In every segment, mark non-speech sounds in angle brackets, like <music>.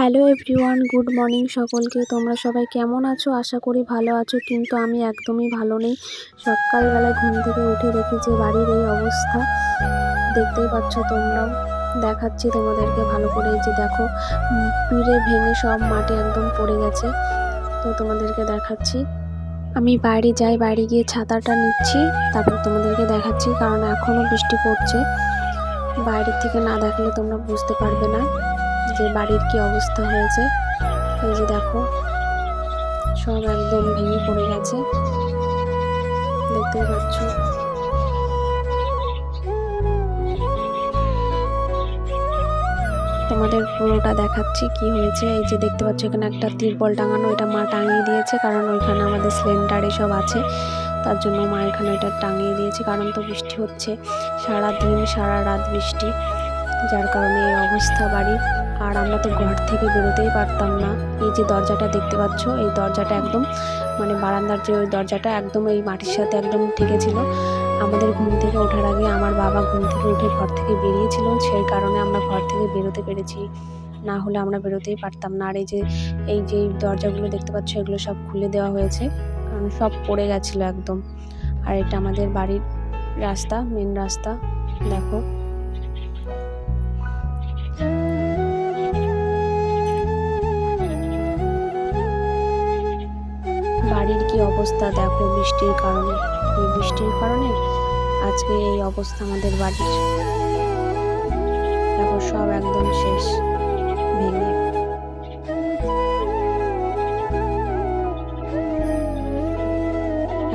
Hello everyone good morning সকলকে। তোমরা সবাই কেমন আছো? আশা করি ভালো আছো, কিন্তু আমি একদমই ভালো নেই। সকালবেলায় ঘুম থেকে উঠে যে বাড়ির এই অবস্থা। দেখতেই পাচ্ছ তোমরাও। দেখাচ্ছি তোমাদেরকে ভালো করে যে দেখো পিঁড়ে ভেঙে সব মাটি একদম পড়ে গেছে। তো তোমাদেরকে দেখাচ্ছি। আমি বাইরে যাই বাইরে গিয়ে ছাতাটা নিচ্ছি, তারপর তোমাদেরকে দেখাচ্ছি, কারণ এখনও বৃষ্টি পড়ছে। বাইরের থেকে না দেখলে তোমরা বুঝতে পারবে না। যে বাড়ির কি অবস্থা হয়েছে? এই যে দেখো, সব একদম ভেঙে পড়ে গেছে। দেখতে পাচ্ছ। তোমাদের পুরোটা দেখাচ্ছি কি হয়েছে। এই যে দেখতে পাচ্ছ, এখানে একটা তিরপল টাঙানো, এটা মা টাঙিয়ে দিয়েছে, কারণ ওইখানে আমাদের সিলিন্ডার এসব আছে। তার জন্য মা এখানে এটা টাঙিয়ে দিয়েছে, কারণ তো বৃষ্টি হচ্ছে। সারা দিন সারা রাত বৃষ্টি। যার কারণে এই অবস্থা বাড়ির আর আমরা তো ঘর থেকে বেরোতেই পারতাম না। এই যে দরজাটা দেখতে পাচ্ছ, এই দরজাটা একদম মানে বারান্দার যে ওই দরজাটা একদম এই মাটির সাথে একদম ঠেকেছিল। আমাদের ঘুম থেকে ওঠার আগে আমার বাবা ঘুম থেকে উঠে ঘর থেকে বেরিয়েছিল। সেই কারণে আমরা ঘর থেকে বেরোতে পেরেছি। না হলে আমরা বেরোতেই পারতাম না। আর এই যে এই যে দরজাগুলো দেখতে পাচ্ছ, এগুলো সব খুলে দেওয়া হয়েছে। কারণ সব পড়ে গেছিল একদম। আর এটা আমাদের বাড়ির রাস্তা মেন রাস্তা। দেখো। অবস্থা দেখো বৃষ্টির কারণে। এই বৃষ্টির কারণে আজকে এই অবস্থা আমাদের বাড়ির। দেখো, সব একদম শেষ, ভেঙে।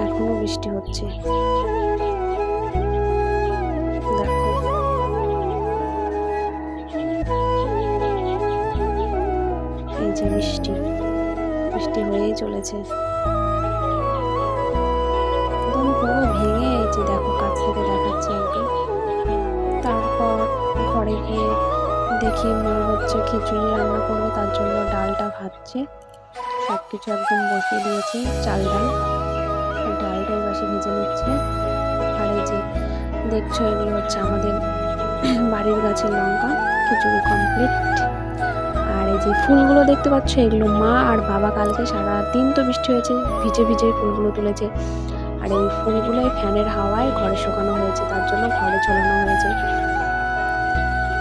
এখনও বৃষ্টি হচ্ছে। বৃষ্টি বৃষ্টি হয়েই চলেছে। দেখি মা হচ্ছে খিচুড়ি রান্না করবে, তার জন্য ডালটা ভাজছে। সব কিছু একদম বসিয়ে দিয়েছে, চাল ডাল। ডালটা এবার ভেজে নিচ্ছে। আর এই যে দেখছ, এগুলো হচ্ছে আমাদের <clears throat> বাড়ির গাছের লঙ্কা, খিচুড়ি কমপ্লিট আর এই যে ফুলগুলো দেখতে পাচ্ছ, এগুলো মা আর বাবা কালকে সারা দিন তো বৃষ্টি হয়েছে, ভিজে ভিজে ফুলগুলো তুলেছে। আর এই ফুলগুলো এই ফ্যানের হাওয়ায় ঘরে শুকানো হয়েছে, তার জন্য ঘরে ঝোলানো হয়েছে।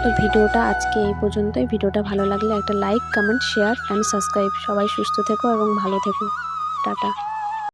তো ভিডিওটা আজকে এই পর্যন্তই। ভিডিওটা ভালো লাগলে একটা like comment share and subscribe সবাই সুস্থ থেকো এবং ভালো থেকো। টাটা।